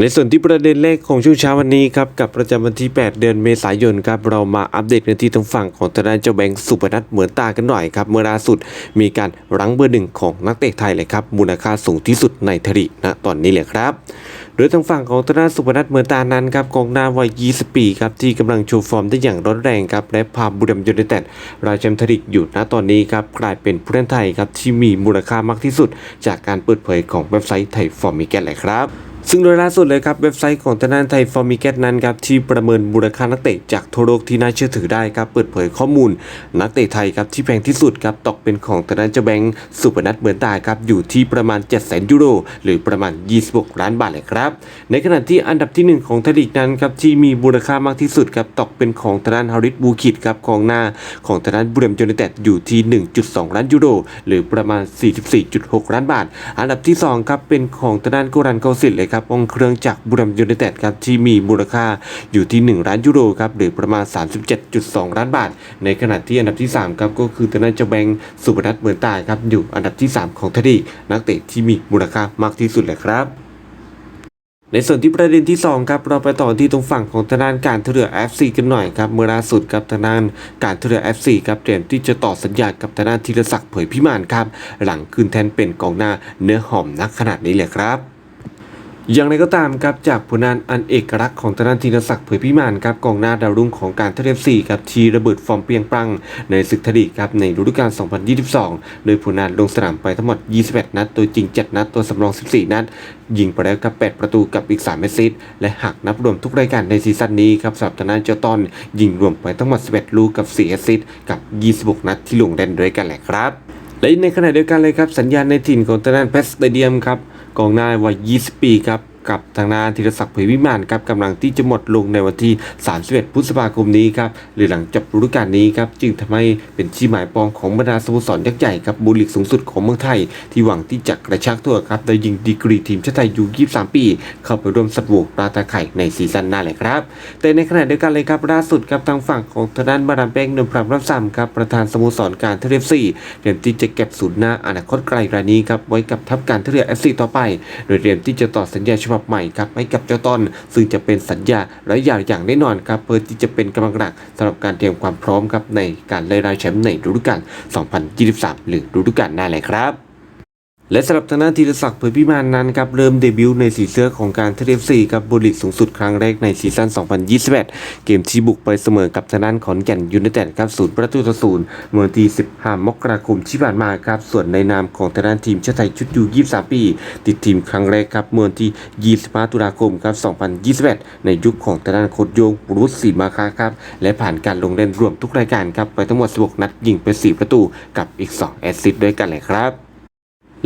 ในส่วนที่ประเด็นแรกของช่วงเช้าวันนี้ครับกับประจำวันที่ 8 เดือนเมษายนครับเรามาอัปเดตกันที่ทางฝั่งของทางด้านเจ้าแบงค์สุพนัทเหมือนตากันหน่อยครับเมื่อล่าสุดมีการรั้งเบอร์หนึ่งของนักเตะไทยเลยครับมูลค่าสูงที่สุดในทรีนะตอนนี้เลยครับโดยทางฝั่งของธนาสุพนัทเหมือนตานั้นครับกองหน้าวัย 20 ปีครับที่กำลังโชว์ฟอร์มได้อย่างร้อนแรงครับและพาบุรีรัมย์ยูไนเต็ดรายแชมป์ทริกอยู่ณตอนนี้ครับกลายเป็นผู้เล่นไทยครับที่มีมูลค่ามากที่สุด จากการเปิดเผยของเว็บไซต์ไทยฟอร์มิแกนเลยครับ ซึ่งโดยล่าสุดเลยครับ เว็บไซต์ของทางด้านไทยฟอร์มิเกตนั้นครับที่ประเมินมูลค่านักเตะจากทั่วโลกที่น่าเชื่อถือได้ครับเปิดเผยข้อมูล นักเตะไทยครับที่แพงที่สุดครับตกเป็นของทางด้านเจ้าแบงค์สุพนัทเหมือนตาครับอยู่ที่ประมาณ 7 0 0 0 0ยูโรหรือประมาณ 26 ล้านบาทเลยครับ ในขณะที่อันดับที่ 1 ของไทยลีกนั้นครับที่มีมูลค่ามากที่สุดครับตกเป็นของทางด้านฮาริสบูคิดครับกองหน้าของทางด้านบุรีรัมยูไนเต็ดอยู่ที่ 1.2 ล้านยูโรหรือประมาณ 44.6 ล้านบาท อันดับที่2ครับเป็นของทางด้านโกรันเกาสิตเลยครับองเครื่องจากบุรีรัมยูไนเต็ดครับที่มีมูลค่าอยู่ที่ 1 ล้านยูโรครับหรือประมาณ 37.2 ล้านบาท ในขณะที่อันดับที่3ครับก็คือทางด้นจ้าแบงค์สุพนัทเหมือนตายครับอยู่อันดับที่ 3 ของทยลีนักเตะที่มีมูลค่ามากที่สุดเลยครับในส่วนที่ประเด็นที่2ครับเราไปต่อที่ตรงฝั่งของทางด้านการท่าเรือ FC กันหน่อยครับเมื่อล่าสุดครับทางด้านการท่าเรือ FC ครับเตรียมที่จะต่อสัญญากับทางด้านธีรศักดิ์เผยพิมานครับหลังคืนแทนเป็นกองหน้าเนื้อหอมนักขนาดนี้เลยครับ อย่างไรก็ตามครับจากผลงานอันเอกลักษณ์ของทางด้านธีรศักดิ์เผยพิมานครับกองหน้าดาวรุ่งของการเทเลฟซีครับทีระเบิดฟอร์มเปียงปัง ในศึกทลีกครับในฤดูกาล 2022 โดยผลงานลงสนามไปทั้งหมด21นัด ตัวจริง 7 นัด ตัวสำรอง 14 นัด ยิงไปแล้วกับ 8 ประตูกับอีก 3แอสซิสต์และหากนับรวมทุกรายการในซีซั่นนี้ครับสำหรับทางด้านเจ้าตอนยิงรวมไปทั้งหมด 11 ลูกกับ4แอสซิสต์กับ 26 นัดที่ลงเล่นด้วยกันแหละครับและในขณะเดียวกันเลยครับสัญญาณในถิ่นของทางด้านเพสเตเดียมครับ กองหน้าวัย 20 ปีครับ กับทางด้านธีรศักดิ์เผยวิมานครับกำลังที่จะหมดลงในวันที่ 31 พฤษภาคมนี้ครับหรือหลังจบฤดูกาลนี้ครับจึงทำให้เป็นที่หมายปองของบรรดาสโมสรยักษ์ใหญ่ครับบุลีกสูงสุดของเมืองไทย ที่หวังที่จะกระชากตัวครับโดยยิงดีกรีทีมชาติไทยยู23 ปี เข้าไปร่วมสัตว์โหวกปลาตาไข่ในซีซั่นหน้าเลยครับ แต่ในขณะเดียวกันเลยครับล่าสุดครับทางฝั่งของทางด้านมาดามแป้งนวลพรำรับซ้ำครับประธานสโมสรการเทเลฟซีเตรียมที่จะเก็บศูนย์หน้าอนาคตไกลรายนี้ครับไว้กับทัพการทเรือเอฟซีต่อไป โดยเตรียมที่จะต่อสัญญาฉบับใหม่ครับให้กับเจ้าต้น ซึ่งจะเป็นสัญญาระยะยาวอย่างแน่นอนครับเพื่อที่จะเป็นกำลังหลักสำหรับการเตรียมความพร้อมครับในการไล่นราแชมป์ในฤดูกาล2023 หรือฤดูกาลหน้าเลยครับ และสำหรับทางด้านธีรศักดิ์เผยพิมานนั้นครับเริ่มเดบิวต์ในสีเสื้อของการเทเลฟซีกับบริกสูงสุดครั้งแรกในซีซั่น 2021 เกมที่บุกไปเสมอกับทางด้านขอนแก่นยูไนเต็ดครับศูนย์ประตูต่อศูนย์เมื่อวันที่ 15 มกราคมที่ผ่านมาครับส่วนในนามของทางด้านทีมชาติไทยชุดยู 23 ปี ติดทีมครั้งแรกครับเมื่อวันที่ 25 ตุลาคมครับ 2021 ในยุคของทางด้านโคดโยงรุษศรีมาคาครับและผ่านการลงเล่นรวมทุกรายการครับไปทั้งหมด 16 นัดยิงไป 4 ประตูกับอีก 2 แอสซิสต์ด้วยกันเลยครับ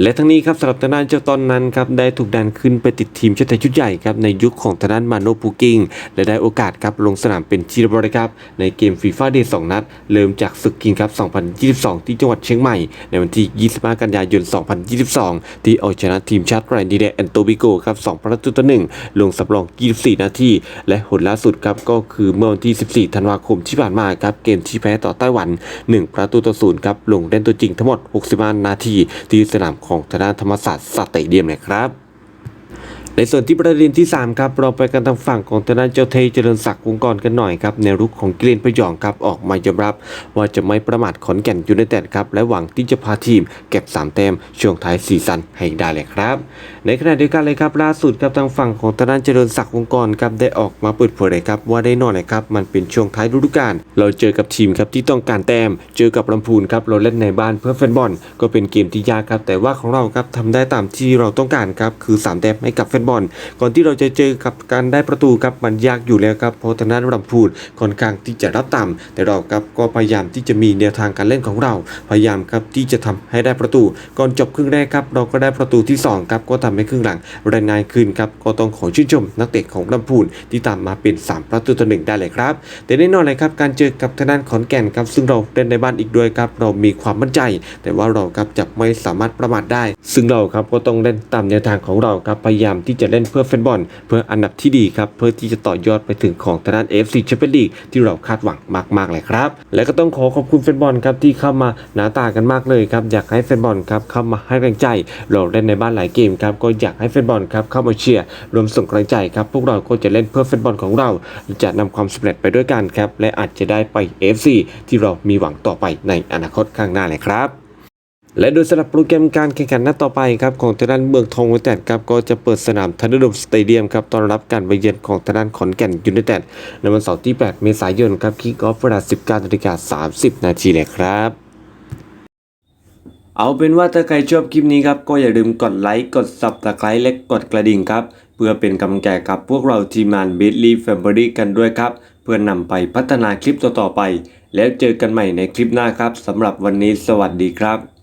และทั้งนี้ครับสำหรับทางด้านเจ้าตอนนั้นครับได้ถูกดันขึ้นไปติดทีมชาติไทยชุดใหญ่ครับในยุคของทางด้านมาโนปูกิงและได้โอกาสครับลงสนามเป็นทีเรียบร้อยครับในเกมฟีฟ่าเดย์สนัด เริ่มจากศึกกิงครับ 2022 ที่จังหวัดเชียงใหม่ ในวันที่ 25 กันยายน 2022 ที่เอาชนะทีมชาติแรนดิเดแอนโตบิโกครับ2ประตูต่อหนึ่งลงสำรอง 24 นาที และผลล่าสุดครับก็คือเมื่อวันที่ 14 ธันวาคมที่ผ่านมาครับเกมที่แพ้ต่อไต้หวัน 1 ประตูต่อศูนย์ครับลงเล่นตัวจริงทั้งหมด 65 นาทีที่สนามของทางด้านธรรมศาสตร์สเตเดียมนะครับ ในส่วนที่ประเด็นที่ 3 ครับ เราไปกันทางฝั่งของทางด้านเจ้าเทเจริญศักดิ์วงกรกันหน่อยครับ ในรุกของกิเลนพยองครับ ออกมายอมรับ ว่าจะไม่ประมาทขอนแก่นยูไนเต็ดครับ และหวังที่จะพาทีมเก็บ 3 แต้มช่วงท้ายซีซั่นให้ได้เลยครับ ในขณะเดียวกันเลยครับ ล่าสุดครับทางฝั่งของทางด้านเจริญศักดิ์วงกรครับได้ออกมาเปิดเผยเลยครับว่าได้นอนเลยครับมันเป็นช่วงท้ายฤดูกาลเราเจอกับทีมครับที่ต้องการแต้ม เจอกับลำพูนครับเราเล่นในบ้านเพื่อแฟนบอลก็เป็นเกมที่ยากครับแต่ว่าของเราครับทำได้ตามที่เราต้องการครับคือสามแต้มให้กับแฟนบอลก่อนที่เราจะเจอกับการได้ประตูครับมันยากอยู่แล้วครับเพราะทางด้านลำพูนค่อนข้างที่จะรับต่ำแต่เราครับก็พยายามที่จะมีแนวทางการเล่นของเรา พยายามครับที่จะทำให้ได้ประตู ก่อนจบครึ่งแรกครับเราก็ได้ประตูที่สองครับก็ทำให้ครึ่งหลังแรงงานขึ้นครับก็ต้องขอชื่นชมนักเตะของลำพูนที่ตามมาเป็น 3 ประตูต่อหนึ่งได้เลยครับ แต่แน่นอนเลยครับการเจอกับทางด้านขอนแก่นครับซึ่งเราเล่นในบ้านอีกด้วยครับเรามีความมั่นใจ แต่ว่าเราครับจะไม่สามารถประมาทได้ ซึ่งเราครับก็ต้องเล่นตามแนวทางของเราครับพยายามที่ที่จะเล่นเพื่อแฟนบอล เพื่ออันดับที่ดีครับเพื่อที่จะต่อยอดไปถึงของทางด้าน FC แชมเปี้ยนลีกที่เราคาดหวังมากๆเลยครับ และก็ต้องขอขอบคุณแฟนบอลครับที่เข้ามาหนาตากันมากเลยครับอยากให้แฟนบอลครับเข้ามาให้กำลังใจเราเล่นในบ้านหลายเกมครับก็อยากให้แฟนบอลครับเข้ามาเชียร์รวมส่งกำลังใจครับพวกเราก็จะเล่นเพื่อแฟนบอลของเรา จะนำความสำเร็จไปด้วยกันครับและอาจจะได้ไป FC ที่เรามีหวังต่อไปในอนาคตข้างหน้าเลยครับ และโดยสำหรับโปรแกรมการแข่งขันนัดต่อไปครับของทางด้านเมืองทองยูไนเต็ดครับก็จะเปิดสนามทันดอร์โดมสเตเดียมครับต้อนรับการไปเยือนของทางด้านขอนแก่นยูไนเต็ดในวันเสาร์ที่ 8 เมษายนครับคิกออฟเวลา19นาฬิกา30 นาทีเลยครับเอาเป็นว่าถ้าใครชอบคลิปนี้ครับก็อย่าลืมกดไลค์กด subscribe และกดกระดิ่งครับ เพื่อเป็นกำลังใจกับพวกเราทีมงาน b i t l y Family กันด้วยครับ เพื่อนำไปพัฒนาคลิปต่อๆไป แล้วเจอกันใหม่ในคลิปหน้าครับสำหรับวันนี้สวัสดีครับ